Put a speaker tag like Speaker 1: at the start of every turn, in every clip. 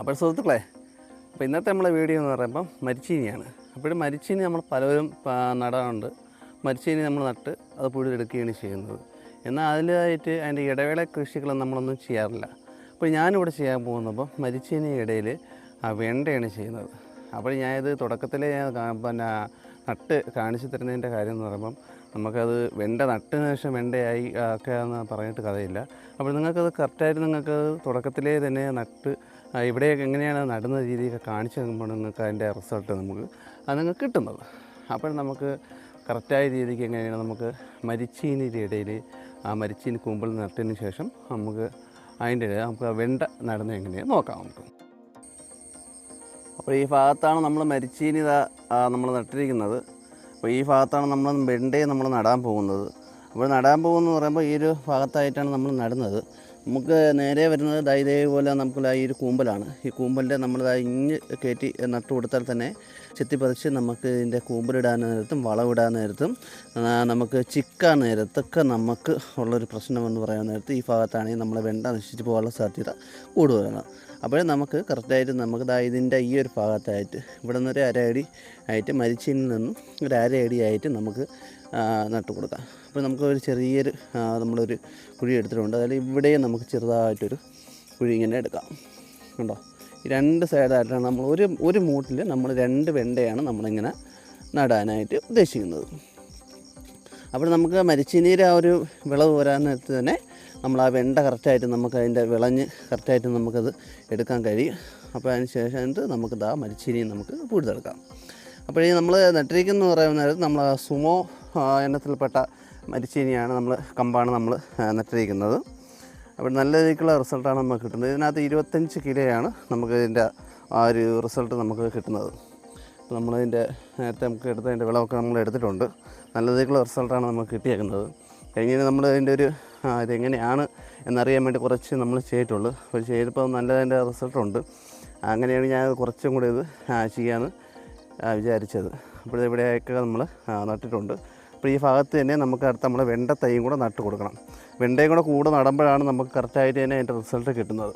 Speaker 1: അപ്പോൾ സുഹൃത്തുക്കളെ അപ്പോൾ ഇന്നത്തെ നമ്മളെ വീഡിയോ എന്ന് പറയുമ്പം മരിച്ചീനിയാണ്. അപ്പോഴും മരിച്ചീനി നമ്മൾ പലരും പ- നടാറുണ്ട്. മരിച്ചീനി നമ്മൾ നട്ട് അത് പുഴുതെടുക്കുകയാണ് ചെയ്യുന്നത്. എന്നാൽ അതിലായിട്ട് അതിന്റെ ഇടവേള കൃഷികൾ നമ്മളൊന്നും ചെയ്യാറില്ല. അപ്പോൾ ഞാനിവിടെ ചെയ്യാൻ പോകുന്നപ്പോൾ മരിച്ചീനി ഇടയിൽ വെണ്ടയാണ് ചെയ്യുന്നത്. അപ്പോൾ ഞാനിത് തുടക്കത്തിലെ പിന്നെ നട്ട് കാണിച്ചു തരുന്നതിന്റെ കാര്യം എന്ന് പറയുമ്പം നമുക്കത് വെണ്ട നട്ടതിന് ശേഷം വെണ്ടയായി ഒക്കെ എന്ന് പറഞ്ഞിട്ട് കഥയില്ല. അപ്പോൾ നിങ്ങൾക്കത് കറക്റ്റായിട്ട് നിങ്ങൾക്ക് തുടക്കത്തിലേ തന്നെ നട്ട് ഇവിടെയൊക്കെ എങ്ങനെയാണ് നടുന്ന രീതിയൊക്കെ കാണിച്ചു തരുമ്പോൾ നിങ്ങൾക്ക് അതിന്റെ റിസൾട്ട് നമുക്ക് അത് നിങ്ങൾക്ക് കിട്ടുന്നത്. അപ്പോൾ നമുക്ക് കറക്റ്റായ രീതിക്ക് എങ്ങനെയാണ് നമുക്ക് മരിച്ചീനിന്റെ ഇടയിൽ ആ മരിച്ചീനി കൂമ്പിൽ നട്ടതിന് ശേഷം നമുക്ക് അതിന്റെ ഇടയിൽ നമുക്ക് വെണ്ട നടുന്നത് എങ്ങനെയാണ് നോക്കാം നമുക്ക്. അപ്പോൾ ഈ ഭാഗത്താണ് നമ്മൾ മരിച്ചീനി നമ്മൾ നട്ടിരിക്കുന്നത്. അപ്പോൾ ഈ ഭാഗത്താണ് നമ്മൾ വെണ്ടയെ നമ്മൾ നടാൻ പോകുന്നത്. അപ്പോൾ നടാൻ പോകുന്നത് പറയുമ്പോൾ ഈ ഒരു ഭാഗത്തായിട്ടാണ് നമ്മൾ നടുന്നത്. നമുക്ക് നേരെ വരുന്നത് ദാ പോലെ നമുക്ക് ഈ ഒരു കൂമ്പലാണ്. ഈ കൂമ്പലിന്റെ നമ്മൾ ഇഞ്ഞ് കയറ്റി നട്ടു കൊടുത്താൽ തന്നെ ചെത്തിപ്പറിച്ച് നമുക്ക് ഇതിന്റെ കൂമ്പലിടാൻ നേരത്തും വളവിടാൻ നേരത്തും നമുക്ക് ചിക്കാൻ നേരത്തൊക്കെ നമുക്ക് ഉള്ളൊരു പ്രശ്നമെന്ന് പറയാൻ നേരത്ത് ഈ ഭാഗത്താണെങ്കിൽ നമ്മൾ വെണ്ട നശിച്ചു പോകാനുള്ള സാധ്യത കൂടുതലാണ്. അപ്പോൾ നമുക്ക് കറക്റ്റായിട്ട് നമുക്ക് ദാ ഇതിന്റെ ഈ ഒരു ഭാഗത്തായിട്ട് ഇവിടെ നിന്നൊരു അര അരയടി ആയിട്ട് മരിച്ചതിൽ നിന്നും ഒരു അരയടി ആയിട്ട് നമുക്ക് നട്ട് കൊടുക്കാം. അപ്പോൾ നമുക്ക് ഒരു ചെറിയൊരു ആ, നമ്മളൊരു കുഴി എടുത്തിട്ടുണ്ട്. അതായത് ഇവിടെയും നമുക്ക് ചെറുതായിട്ടൊരു കുഴി ഇങ്ങനെ എടുക്കാം. കണ്ടോ? രണ്ട് സൈഡായിട്ടാണ് നമ്മൾ ഒരു ഒരു മൂട്ടിൽ നമ്മൾ രണ്ട് വെണ്ടയാണ് നമ്മളിങ്ങനെ നടാനായിട്ട് ഉദ്ദേശിക്കുന്നത്. അപ്പോൾ നമുക്ക് മരിച്ചിനീര് ആ ഒരു വിളവ് വരാൻ നേരത്ത് തന്നെ നമ്മൾ ആ വെണ്ട കറക്റ്റായിട്ട് നമുക്ക് അതിന്റെ വിളഞ്ഞ് കറക്റ്റായിട്ട് നമുക്കത് എടുക്കാൻ കഴിയും. അപ്പോൾ അതിന് ശേഷം നമുക്ക് ദാ മരിച്ചിനി നമുക്ക് കൂടുതലെടുക്കാം അപ്പോഴേ നമ്മൾ നട്ടിരിക്കുന്ന പറയുന്ന നേരത്ത് നമ്മൾ ആ സുമോ ആ, ഇനത്തിൽപ്പെട്ട മരിച്ചീനിയാണ് നമ്മൾ കമ്പാണ് നമ്മൾ നട്ടിരിക്കുന്നത്. അപ്പോൾ നല്ല രീതിക്കുള്ള റിസൾട്ടാണ് നമുക്ക് കിട്ടുന്നത്. ഇതിനകത്ത് ഇരുപത്തഞ്ച് കിലോയാണ് നമുക്ക് ഇതിന്റെ ആ ഒരു റിസൾട്ട് നമുക്ക് കിട്ടുന്നത്. അപ്പോൾ നമ്മളതിന്റെ നേരത്തെ നമുക്ക് എടുത്തതിന്റെ വിളവൊക്കെ നമ്മൾ എടുത്തിട്ടുണ്ട്. നല്ല രീതിക്കുള്ള റിസൾട്ടാണ് നമുക്ക് കിട്ടിയേക്കുന്നത്. കഴിഞ്ഞാൽ നമ്മൾ അതിന്റെ ഒരു ഇതെങ്ങനെയാണ് എന്നറിയാൻ വേണ്ടി കുറച്ച് നമ്മൾ ചെയ്തിട്ടുള്ളൂ. അപ്പോൾ ചെയ്തപ്പോൾ നല്ലതിന്റെ റിസൾട്ടുണ്ട്. അങ്ങനെയാണ് ഞാൻ കുറച്ചും കൂടി ഇത് ചെയ്യാമെന്ന് വിചാരിച്ചത്. അപ്പോൾ ഇവിടെയൊക്കെ നമ്മൾ നട്ടിട്ടുണ്ട്. അപ്പോൾ ഈ ഭാഗത്ത് തന്നെ നമുക്ക് അടുത്ത നമ്മൾ വെണ്ട തൈയും കൂടെ നട്ട് കൊടുക്കണം. വെണ്ടയും കൂടെ കൂടെ നടുമ്പോഴാണ് നമുക്ക് കറക്റ്റായിട്ട് തന്നെ അതിന്റെ റിസൾട്ട് കിട്ടുന്നത്.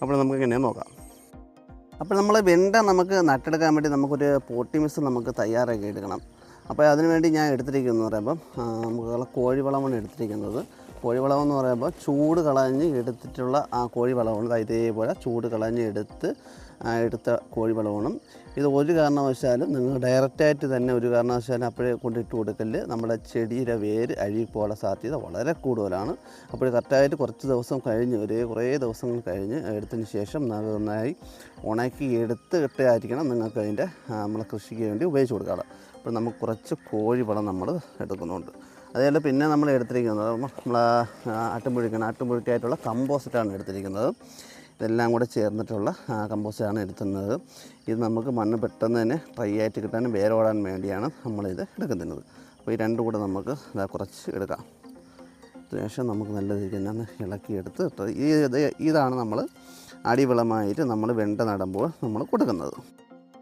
Speaker 1: അപ്പോൾ നമുക്ക് ഇങ്ങനെ നോക്കാം. അപ്പോൾ നമ്മൾ വെണ്ട നമുക്ക് നട്ടെടുക്കാൻ വേണ്ടി നമുക്കൊരു പോട്ടി മിസ് നമുക്ക് തയ്യാറാക്കി എടുക്കണം. അപ്പോൾ അതിന് വേണ്ടി ഞാൻ എടുത്തിരിക്കുന്നത് പറയുമ്പം നമുക്ക് കോഴിവളമാണ് എടുത്തിരിക്കുന്നത്. കോഴിവളം എന്ന് പറയുമ്പോൾ ചൂട് കളഞ്ഞ് എടുത്തിട്ടുള്ള ആ കോഴിവളമാണ്. ഇതേപോലെ ചൂട് കളഞ്ഞ് എടുത്ത് എടുത്ത കോഴിവളമാണ്. ഇത് ഒരു കാരണവശാലും നിങ്ങൾ ഡയറക്റ്റായിട്ട് തന്നെ ഒരു കാരണവശാലും അപ്പോഴേ കൊണ്ടിട്ട് കൊടുക്കൽ. നമ്മുടെ ചെടിയുടെ വേര് അഴുകിപ്പോകാനുള്ള സാധ്യത വളരെ കൂടുതലാണ്. അപ്പോൾ കറക്റ്റായിട്ട് കുറച്ച് ദിവസം കഴിഞ്ഞ് ഒരു കുറേ ദിവസങ്ങൾ കഴിഞ്ഞ് എടുത്തതിന് ശേഷം നന്നായി ഉണക്കി എടുത്ത് ഇട്ടായിരിക്കണം നിങ്ങൾക്ക് അതിന്റെ നമ്മളെ കൃഷിക്ക് വേണ്ടി ഉപയോഗിച്ച് കൊടുക്കാറ് അപ്പോൾ നമുക്ക് കുറച്ച് കോഴിവളം നമ്മൾ എടുക്കുന്നുണ്ട്. അതേപോലെ പിന്നെ നമ്മൾ എടുത്തിരിക്കുന്നത് നമ്മൾ ആട്ടുംപുഴുക്കാണ്. ആട്ടുംപുഴുക്കായിട്ടുള്ള കമ്പോസ്റ്റാണ് എടുത്തിരിക്കുന്നത്. ഇതെല്ലാം കൂടെ ചേർന്നിട്ടുള്ള കമ്പോസ്റ്റാണ് എടുക്കുന്നത് ഇത് നമുക്ക് മണ്ണ് പെട്ടെന്ന് തന്നെ ഡ്രൈ ആയിട്ട് കിട്ടാനും വേരോടാൻ വേണ്ടിയാണ് നമ്മളിത് എടുക്കുന്നത്. അപ്പോൾ ഈ രണ്ടും കൂടെ നമുക്ക് ഇതാ കുറച്ച് എടുക്കാം. ശേഷം നമുക്ക് നല്ല രീതിയിൽ തന്നെ ഇളക്കിയെടുത്ത് ഈ ഇത് ഇതാണ് നമ്മൾ അടിവളമായിട്ട് നമ്മൾ വെണ്ട നടുമ്പോൾ നമ്മൾ കൊടുക്കുന്നത്.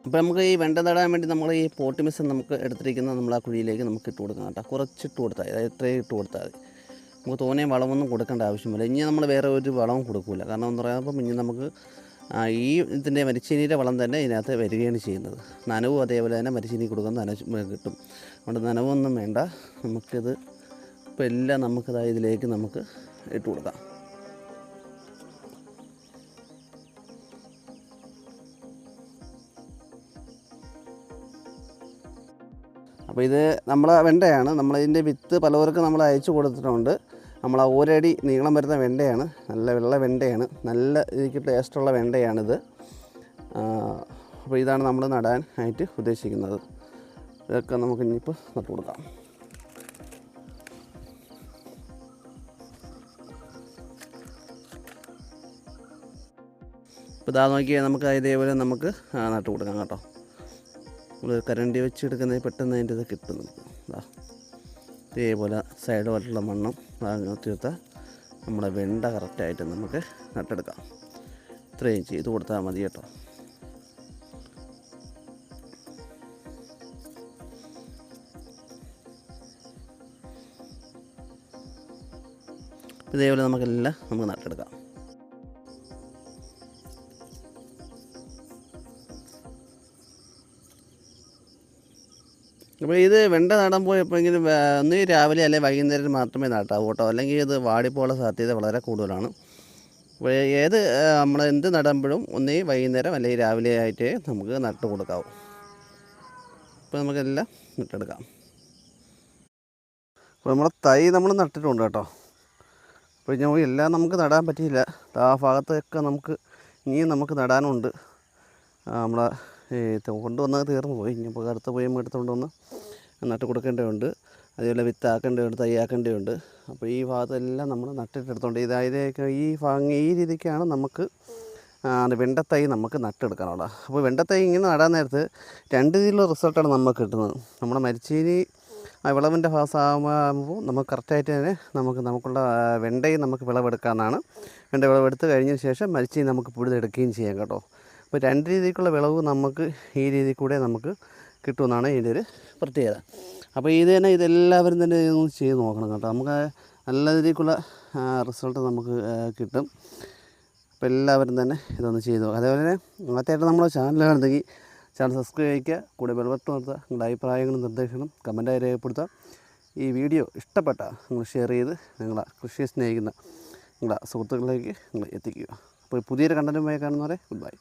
Speaker 1: അപ്പോൾ നമുക്ക് ഈ വെണ്ട നടാൻ വേണ്ടി നമ്മൾ ഈ പോട്ടി മിസ് നമുക്ക് എടുത്തിരിക്കുന്ന നമ്മൾ ആ കുഴിയിലേക്ക് നമുക്ക് ഇട്ട് കൊടുക്കാം കേട്ടോ. കുറച്ച് ഇട്ട് കൊടുത്താൽ മതി. അതായത് ഇത്രയും ഇട്ട് കൊടുത്താൽ മതി. നമുക്ക് തോനെ വളമൊന്നും കൊടുക്കേണ്ട ആവശ്യമില്ല. ഇനി നമ്മൾ വേറെ ഒരു വളവും കൊടുക്കില്ല കാരണം എന്ന് പറയുമ്പോൾ ഇനി നമുക്ക് ഈ ഇതിന്റെ മരിച്ചീനിയുടെ വളം തന്നെ ഇതിനകത്ത് വരികയാണ് ചെയ്യുന്നത്. നനവും അതേപോലെ തന്നെ മരിച്ചീനി കൊടുക്കുന്ന നന കിട്ടും. അതുകൊണ്ട് നനവൊന്നും വേണ്ട. നമുക്കിത് ഇപ്പോൾ എല്ലാം നമുക്കിതായ ഇതിലേക്ക് നമുക്ക് ഇട്ട് കൊടുക്കാം. അപ്പോൾ ഇത് നമ്മൾ വെണ്ടയാണ്. നമ്മളിതിന്റെ വിത്ത് പലവർക്കും നമ്മൾ അയച്ചു കൊടുത്തിട്ടുണ്ട്. നമ്മൾ ആ ഒരടി നീളം വരുന്ന വെണ്ടയാണ്. നല്ല വെള്ള വെണ്ടയാണ്. നല്ല രീതിക്ക് ടേസ്റ്റുള്ള വെണ്ടയാണിത്. അപ്പോൾ ഇതാണ് നമ്മൾ നടാൻ ആയിട്ട് ഉദ്ദേശിക്കുന്നത്. ഇതൊക്കെ നമുക്ക് ഇനിയിപ്പോൾ നട്ടു കൊടുക്കാം. ഇപ്പോൾ ഇതാ നോക്കിയാൽ നമുക്ക് ഇതേപോലെ നമുക്ക് നട്ടു കൊടുക്കാം കേട്ടോ. നമ്മൾ കരണ്ടി വെച്ച് എടുക്കുന്നത് പെട്ടെന്ന് അതിന്റെ ഇത് കിട്ടും നമുക്ക്. ഇതാ ഇതേപോലെ സൈഡ് വട്ടുള്ള മണ്ണും തീർത്ത നമ്മുടെ വെണ്ട കറക്റ്റായിട്ട് നമുക്ക് നട്ടെടുക്കാം. ഇത്രയും ചെയ്ത് കൊടുത്താൽ മതി കേട്ടോ. ഇതേപോലെ നമുക്കെല്ലാം നമുക്ക് നട്ടെടുക്കാം. അപ്പോൾ ഇത് വെണ്ട നടാൻ പോയപ്പോഴെങ്കിലും ഒന്ന് രാവിലെ അല്ലെങ്കിൽ വൈകുന്നേരം മാത്രമേ നട്ടാവൂ കേട്ടോ. അല്ലെങ്കിൽ ഇത് വാടിപ്പോകാനുള്ള സാധ്യത വളരെ കൂടുതലാണ്. അപ്പോൾ ഏത് നമ്മൾ എന്ത് നടുമ്പോഴും ഒന്ന് വൈകുന്നേരം അല്ലെങ്കിൽ രാവിലെ ആയിട്ട് നമുക്ക് നട്ട് കൊടുക്കാവൂ. അപ്പോൾ നമുക്കെല്ലാം നട്ടെടുക്കാം. അപ്പോൾ നമ്മുടെ തൈ നമ്മൾ നട്ടിട്ടുണ്ട് കേട്ടോ. അപ്പോൾ ഞാൻ എല്ലാം നമുക്ക് നടാൻ പറ്റിയില്ല. ആ ഭാഗത്തൊക്കെ നമുക്ക് ഇനിയും നമുക്ക് നടാനുണ്ട്. ആ, കൊണ്ടുവന്നത് തീർന്നു പോയി. ഇനിയിപ്പോൾ അടുത്ത പോയി എടുത്തുകൊണ്ട് വന്ന് നട്ട് കൊടുക്കേണ്ടതുണ്ട്. അതേപോലെ വിത്താക്കേണ്ടതുണ്ട് തയ്യാക്കേണ്ടതുണ്ട് അപ്പോൾ ഈ ഭാഗത്തെല്ലാം നമ്മൾ നട്ടിട്ടെടുത്തോണ്ട് ഇതായത് ഈ ഭാഗം ഈ രീതിക്കാണ് നമുക്ക് വെണ്ടത്തൈ നമുക്ക് നട്ടെടുക്കാനുള്ളത്. അപ്പോൾ വെണ്ടത്തൈ ഇങ്ങനെ നടാൻ നേരത്ത് രണ്ട് രീതിയിലുള്ള റിസൾട്ടാണ് നമുക്ക് കിട്ടുന്നത്. നമ്മുടെ മരിച്ചീനി വിളവിന്റെ ഭാഗമാകുമ്പോൾ നമുക്ക് കറക്റ്റായിട്ട് തന്നെ നമുക്ക് നമുക്കുള്ള വെണ്ടയും നമുക്ക് വിളവെടുക്കാമെന്നാണ്. വെണ്ട വിളവെടുത്ത് കഴിഞ്ഞ ശേഷം മരിച്ചീനി നമുക്ക് പുഴുതെടുക്കുകയും ചെയ്യാം കേട്ടോ. അപ്പോൾ രണ്ട് രീതിക്കുള്ള വിളവ് നമുക്ക് ഈ രീതിയിൽ കൂടെ നമുക്ക് കിട്ടുമെന്നാണ് ഇതിന്റെ ഒരു പ്രത്യേകത. അപ്പോൾ ഇത് തന്നെ ഇതെല്ലാവരും തന്നെ ഇതൊന്ന് ചെയ്ത് നോക്കണം കേട്ടോ. നമുക്ക് നല്ല രീതിക്കുള്ള റിസൾട്ട് നമുക്ക് കിട്ടും. അപ്പോൾ എല്ലാവരും തന്നെ ഇതൊന്ന് ചെയ്തു അതേപോലെ തന്നെ ആദ്യമായിട്ട് നമ്മുടെ ചാനൽ കാണുന്നെങ്കിൽ ചാനൽ സബ്സ്ക്രൈബ് ചെയ്യുക കൂടെ ബെൽബട്ടൺ നടത്തുക നിങ്ങളുടെ അഭിപ്രായങ്ങളും നിർദ്ദേശങ്ങളും കമന്റായി രേഖപ്പെടുത്തുക. ഈ വീഡിയോ ഇഷ്ടപ്പെട്ട നിങ്ങൾ ഷെയർ ചെയ്ത് നിങ്ങളെ കൃഷിയെ സ്നേഹിക്കുന്ന നിങ്ങളുടെ സുഹൃത്തുക്കളിലേക്ക് നിങ്ങൾ എത്തിക്കുക. അപ്പോൾ പുതിയൊരു കണ്ടന്റുമായി കാണുന്നവരെ ഗുഡ് ബൈ.